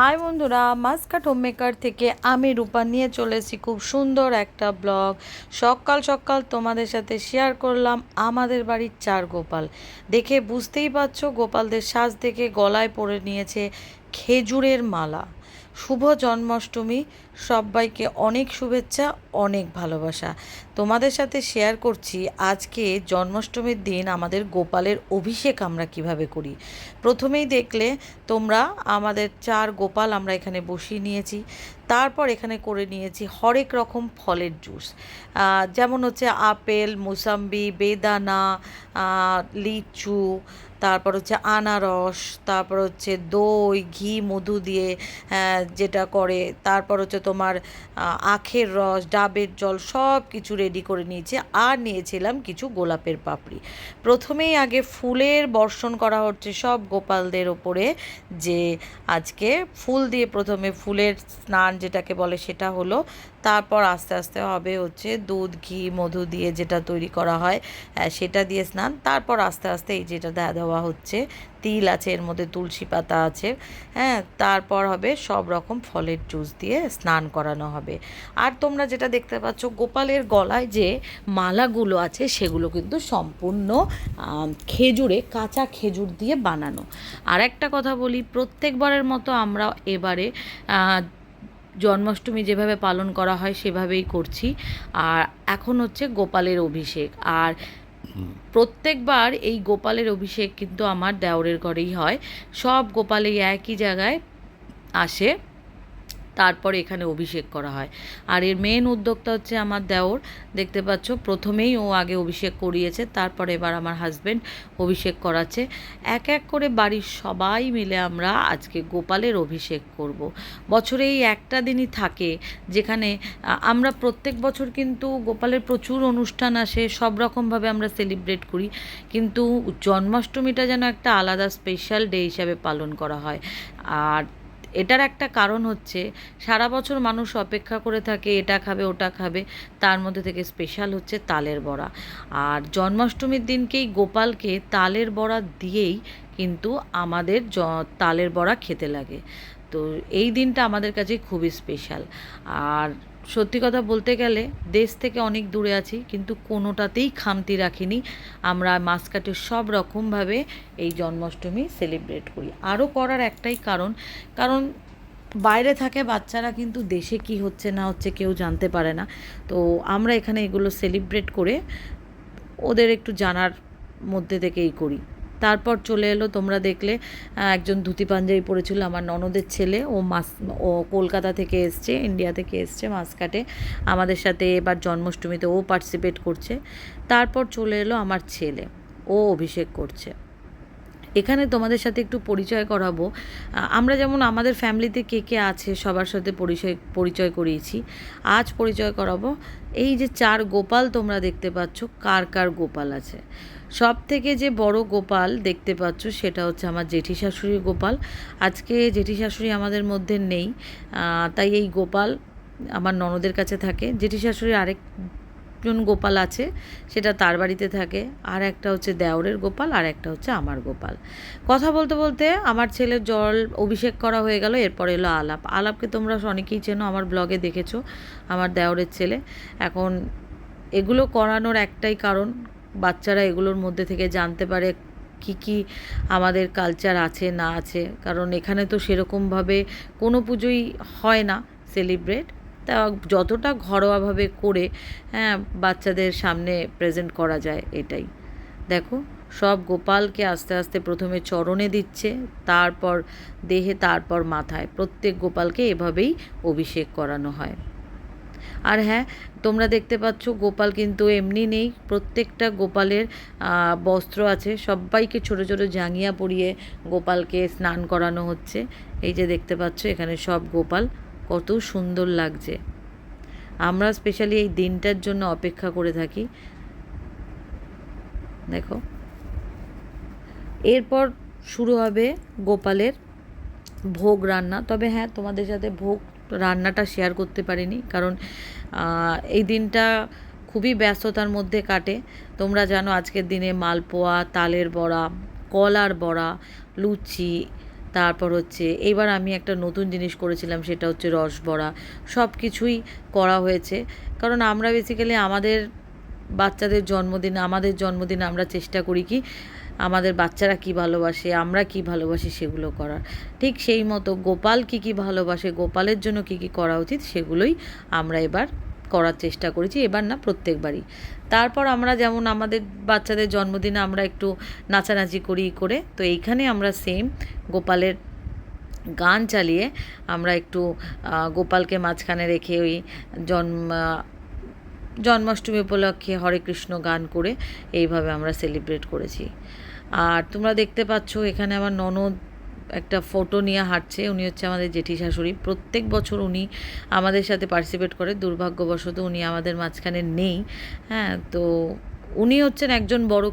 High বন্ধুরা, Muscat home থেকে আমি রূপা নিয়ে চলে এসেছি খুব সুন্দর একটা ব্লগ। সকাল সকাল তোমাদের সাথে শেয়ার করলাম আমাদের বাড়ির চার গোপাল। দেখে বুঝতেই পারছ, গোপালদের সাজ দেখে গলায় পরে নিয়েছে খেজুরের মালা। শুভ জন্মাষ্টমী, সবাইকে অনেক শুভেচ্ছা, অনেক ভালোবাসা। তোমাদের সাথে শেয়ার করছি আজকে জন্মাষ্টমীর দিন আমাদের গোপালের অভিষেক আমরা কীভাবে করি। প্রথমেই দেখলে তোমরা আমাদের চার গোপাল আমরা এখানে বসিয়ে নিয়েছি, তারপর এখানে করে নিয়েছি হরেক রকম ফলের জুস। যেমন হচ্ছে আপেল, মুসাম্বি, বেদানা লিচু তারপর হচ্ছে আনারস তারপর হচ্ছে দই ঘি মধু দিয়ে আহ, যেটা করে। তারপর হচ্ছে তোমার আখের রস ডাবের জল সব কিছু রেডি করে নিয়েছি। আর নিয়েছিলাম কিছু গোলাপের পাপড়ি। প্রথমেই আগে ফুলের বর্ষণ করা হচ্ছে সব গোপালদের ওপরে যে আজকে ফুল দিয়ে প্রথমে ফুলের স্নান যেটাকে বলে সেটা হলো তারপর আস্তে আস্তে হবে হচ্ছে দুধ, ঘি, মধু দিয়ে যেটা তৈরি করা হয় সেটা দিয়ে স্নান। তারপর আস্তে আস্তে এই যেটা দেওয়া হচ্ছে, তিল আছে, এর মধ্যে তুলসী পাতা আছে হ্যাঁ তারপর হবে সব রকম ফলের জুস দিয়ে স্নান করানো হবে। আর তোমরা যেটা দেখতে পাচ্ছ গোপালের গলায় যে মালাগুলো আছে, সেগুলো কিন্তু সম্পূর্ণ খেজুরে, কাঁচা খেজুর দিয়ে বানানো। আর একটা কথা বলি, প্রত্যেকবারের মতো আমরা এবারে জন্মাষ্টমী যেভাবে পালন করা হয় সেভাবেই করছি। আর এখন হচ্ছে গোপালের অভিষেক। আর প্রত্যেকবার এই গোপালের অভিষেক কিন্তু আমার দেওরের ঘরেই হয়। সব গোপালেই একই জায়গায় আসে। তারপরে এখানে অভিষেক করা হয়। আর এর মেন উদ্যোক্তা হচ্ছে আমার দেওর। দেখতে পাচ্ছ, প্রথমেই ও আগে অভিষেক করিয়েছে, তারপরে এবার আমার হাজব্যান্ড অভিষেক করাচ্ছে। এক এক করে বাড়ির সবাই মিলে আমরা আজকে গোপালের অভিষেক করব। বছরে এই একটা দিনই থাকে, যেখানে আমরা প্রত্যেক বছর কিন্তু গোপালের প্রচুর অনুষ্ঠান আসে, সব রকমভাবে আমরা সেলিব্রেট করি। কিন্তু জন্মাষ্টমীটা যেন একটা আলাদা স্পেশাল ডে হিসাবে পালন করা হয়। আর এটার একটা কারণ হচ্ছে, সারা বছর মানুষ অপেক্ষা করে থাকে, এটা খাবে, ওটা খাবে, তার মধ্যে থেকে স্পেশাল হচ্ছে তালের বড়া। আর জন্মাষ্টমীর দিনকেই গোপালকে তালের বড়া দিয়েই কিন্তু আমাদের তালের বড়া খেতে লাগে। তো এই দিনটা আমাদের কাছে খুবই স্পেশাল আর সত্যি কথা বলতে গেলে দেশ থেকে অনেক দূরে আছি, কিন্তু কোনোটাতেই খামতি রাখিনি। আমরা মাসকাটে সব রকমভাবে এই জন্মাষ্টমী সেলিব্রেট করি। আরও করার একটাই কারণ কারণ বাইরে থাকে বাচ্চারা, কিন্তু দেশে কি হচ্ছে না হচ্ছে কেউ জানতে পারে না। তো আমরা এখানে এগুলো সেলিব্রেট করে ওদের একটু জানার মধ্যে থেকেই করি। তারপর চলে এলো, তোমরা দেখলে একজন ধুতি পাঞ্জাবি পরেছিল, আমার ননদের ছেলে। ও মাস, ও কলকাতা থেকে এসছে ইন্ডিয়া থেকে এসছে মাসকাটে আমাদের সাথে এবার জন্মাষ্টমীতে ও পার্টিসিপেট করছে। তারপর চলে এলো আমার ছেলে। ও অভিষেক করছে। এখানে তোমাদের সাথে একটু পরিচয় করাবো। আমরা যেমন আমাদের ফ্যামিলিতে কে কে আছে সবার সাথে পরিচয় পরিচয় করিয়েছি। আজ পরিচয় করাবো, এই যে চার গোপাল তোমরা দেখতে পাচ্ছ, কার কার গোপাল আছে। সব থেকে যে বড় গোপাল দেখতে পাচ্ছ সেটা হচ্ছে আমার জেঠি শাশুড়ির গোপাল। আজকে জেঠি শাশুড়ি আমাদের মধ্যে নেই তাই এই গোপাল আমার ননদের কাছে থাকে। জেঠি শাশুড়ির আরেক জন গোপাল আছে, সেটা তার বাড়িতে থাকে। আর একটা হচ্ছে দেওরের গোপাল, আর একটা হচ্ছে আমার গোপাল। কথা বলতে বলতে আমার ছেলের জল অভিষেক করা হয়ে গেল, এরপর এলো আলাপ। আলাপকে তোমরা অনেকেই চেনো, আমার ব্লগে দেখেছ, আমার দেওরের ছেলে। এখন এগুলো করানোর একটাই কারণ, বাচ্চারা এগুলোর মধ্যে থেকে জানতে পারে কি কি আমাদের কালচার আছে, না আছে। কারণ এখানে তো সেরকমভাবে কোনো পুজোই হয় না সেলিব্রেট তা যতটা ঘরোয়াভাবে করে হ্যাঁ বাচ্চাদের সামনে প্রেজেন্ট করা যায় এটাই। দেখো, সব গোপালকে আস্তে আস্তে প্রথমে চরণে দিচ্ছে, তারপর দেহে, তারপর মাথায়। প্রত্যেক গোপালকে এভাবেই অভিষেক করানো হয়। আর হ্যাঁ তোমরা দেখতে পাচ্ছ, গোপাল কিন্তু এমনি নেই। প্রত্যেকটা গোপালের বস্ত্র আছে। সবাইকে ছোট ছোট জাঙ্গিয়া পরিয়ে গোপালকে স্নান করানো হচ্ছে। এই যে দেখতে পাচ্ছ, এখানে সব গোপাল কত সুন্দর লাগছে। আমরা স্পেশালি এই দিনটার জন্য অপেক্ষা করে থাকি। দেখো। এরপর শুরু হবে গোপালের ভোগ রান্না। তবে হ্যাঁ তোমাদের সাথে ভোগ রান্নাটা শেয়ার করতে পারিনি। কারণ এই দিনটা খুবই ব্যস্ততার মধ্যে কাটে। তোমরা জানো আজকের দিনে মালপোয়া, তালের বড়া, কলার বড়া, লুচি তারপর হচ্ছে এইবার আমি একটা নতুন জিনিস করেছিলাম, সেটা হচ্ছে রসবড়া। সব কিছুই করা হয়েছে। কারণ আমরা বেসিক্যালি আমাদের বাচ্চাদের জন্মদিন, আমাদের জন্মদিন আমরা চেষ্টা করি কি, আমাদের বাচ্চারা কি ভালোবাসে, আমরা কি ভালোবাসি সেগুলো করার। ঠিক সেই মতো গোপাল কি কি ভালোবাসে, গোপালের জন্য কি কি করা উচিত, সেগুলোই আমরা এবার করার চেষ্টা করেছি, এবার না প্রত্যেকবারই। তারপর আমরা যেমন আমাদের বাচ্চাদের জন্মদিনে আমরা একটু নাচানাচি করি করে, তো এইখানে আমরা সেম গোপালের গান চালিয়ে আমরা একটু গোপালকে মাঝখানে রেখে ওই জন্ম, জন্মাষ্টমী উপলক্ষে হরে কৃষ্ণ গান করে এইভাবে আমরা সেলিব্রেট করেছি। আর তোমরা দেখতে পাচ্ছ এখানে আমার ননদ একটা ফটো নিয়ে হাঁটছে। উনি হচ্ছে আমাদের জেঠি শাশুড়ি। প্রত্যেক বছর উনি আমাদের সাথে পার্টিসিপেট করে। দুর্ভাগ্যবশত উনি আমাদের মাঝখানে নেই। হ্যাঁ তো উনি হচ্ছেন একজন বড়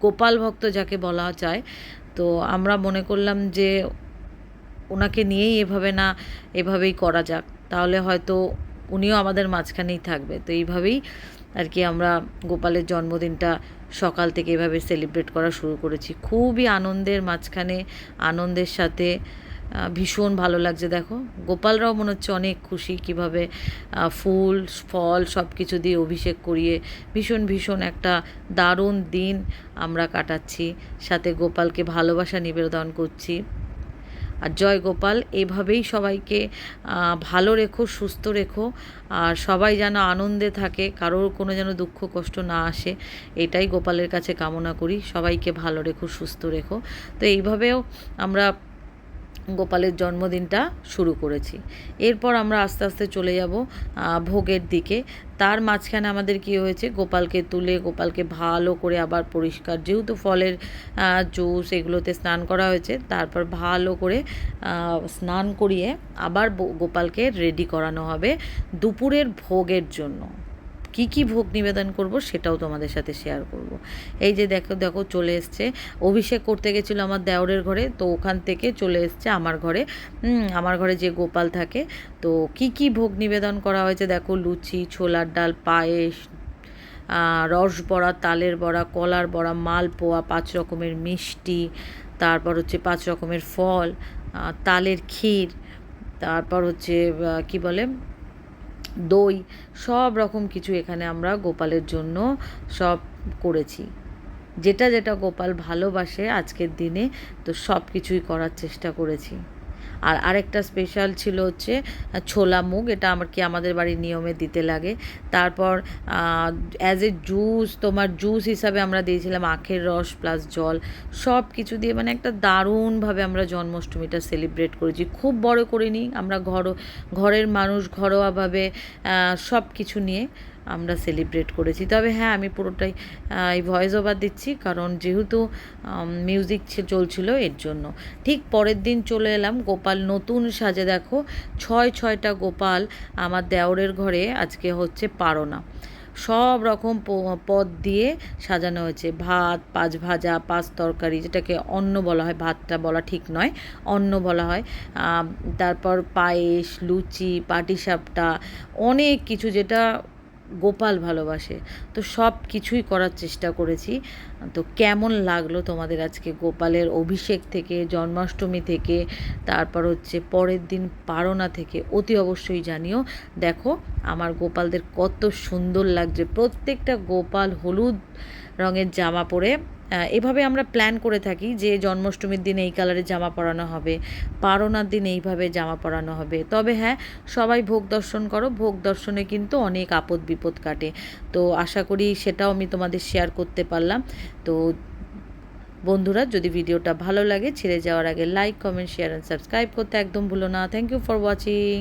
গোপাল ভক্ত যাকে বলা যায়। তো আমরা মনে করলাম যে ওনাকে নিয়েই এভাবে না, এভাবেই করা যাক। তাহলে হয়তো উনিও আমাদের মাঝখানেই থাকবে। তো এইভাবেই আর কি আমরা গোপালের জন্মদিনটা সকাল থেকে এভাবে সেলিব্রেট করা শুরু করেছি। খুবই আনন্দের মাঝখানে, আনন্দের সাথে ভীষণ ভালো লাগছে। দেখো, গোপালরাও মনে হচ্ছে অনেক খুশি কীভাবে ফুল, ফল সব কিছু দিয়ে অভিষেক করিয়ে ভীষণ ভীষণ একটা দারুণ দিন আমরা কাটাচ্ছি। সাথে গোপালকে ভালোবাসা নিবেদন করছি। আর জয় গোপাল, এভাবেই সবাইকে ভালো রেখো, সুস্থ রেখো, আর সবাই যেন আনন্দে থাকে, কারোর কোনো যেন দুঃখ, কষ্ট না আসে, এটাই গোপালের কাছে কামনা করি। সবাইকে ভালো রেখো, সুস্থ রেখো। তো এইভাবেও আমরা গোপালের জন্মদিনটা শুরু করেছি। এরপর আমরা আস্তে আস্তে চলে যাব ভোগের দিকে। তার মাঝখানে আমাদের কি হয়েছে, গোপালকে তুলে, গোপালকে ভালো করে আবার পরিষ্কার, যেহেতু ফলের জুস এগুলোতে স্নান করা হয়েছে, তারপর ভালো করে স্নান করিয়ে আবার গোপালকে রেডি করানো হবে দুপুরের ভোগের জন্য। কি কি ভোগ নিবেদন করব সেটাও তোমাদের সাথে শেয়ার করব। এই যে দেখো দেখো চলে এসছে। অভিষেক করতে গেছিল আমার দেওরের ঘরে, তো ওখান থেকে চলে এসছে আমার ঘরে। আমার ঘরে যে গোপাল থাকে, তো কি কি ভোগ নিবেদন করা হয়েছে? দেখো লুচি, ছোলার ডাল, পায়েস রস বড়া, তালের বড়া, কলার বড়া, মালপোয়া, পাঁচ রকমের মিষ্টি, তারপর হচ্ছে পাঁচ রকমের ফল তালের ক্ষীর, তারপর হচ্ছে কি বলে? দই, সব রকম কিছু এখানে আমরা গোপালের জন্য সব করেছি। যেটা যেটা গোপাল ভালোবাসে আজকের দিনে, তো সব কিছুই করার চেষ্টা করেছি। আর আরেকটা স্পেশাল ছিল হচ্ছে ছোলা মুগ, এটা আমার কি আমাদের বাড়ির নিয়মে দিতে লাগে। তারপর অ্যাজ এ জুস তোমার জুস হিসাবে আমরা দিয়েছিলাম আখের রস প্লাস জল। সব কিছু দিয়ে মানে একটা দারুণভাবে আমরা জন্মাষ্টমীটা সেলিব্রেট করেছি। খুব বড় করিনি, আমরা ঘর ঘরের মানুষ ঘরোয়াভাবে সব কিছু নিয়ে আমরা সেলিব্রেট করেছি। তবে হ্যাঁ আমি পুরোটাই এই ভয়েস ওভার দিচ্ছি কারণ যেহেতু মিউজিক চলছিল এর জন্য। ঠিক পরের দিন চলে এলাম গোপাল নতুন সাজে দেখো, ছয় ছয়টা গোপাল আমার দেওরের ঘরে আজকে হচ্ছে পারোনা। সব রকম পদ দিয়ে সাজানো হয়েছে। ভাত, পাঁচ ভাজা, পাঁচ তরকারি, যেটাকে অন্ন বলা হয়, ভাতটা বলা ঠিক নয়, অন্ন বলা হয়। তারপর পায়েস, লুচি, পাটিসাপটা, অনেক কিছু যেটা গোপাল ভালোবাসে। তো সব কিছুই করার চেষ্টা করেছি। তো কেমন লাগল তোমাদের আজকে গোপালের অভিষেক থেকে, জন্মাষ্টমী থেকে, তারপর হচ্ছে পরের দিন পারনা থেকে, অতি অবশ্যই জানিও। দেখো, আমার গোপালদের কত সুন্দর লাগছে। প্রত্যেকটা গোপাল হলুদ রঙের জামা পরে এভাবে আমরা প্ল্যান করে থাকি যে জন্মাষ্টমীর দিন এই কালারের জামা পরানো হবে, পারনার দিন এইভাবে জামা পরানো হবে। তবে হ্যাঁ সবাই ভোগ দর্শন করো, ভোগ দর্শনে কিন্তু অনেক আপদ বিপদ কাটে। তো আশা করি সেটাও আমি তোমাদের শেয়ার করতে পারলাম। তো বন্ধুরা, যদি ভিডিওটা ভালো লাগে, ছেড়ে যাওয়ার আগে like comment share and subscribe করতে একদম ভুলো না। Thank you for watching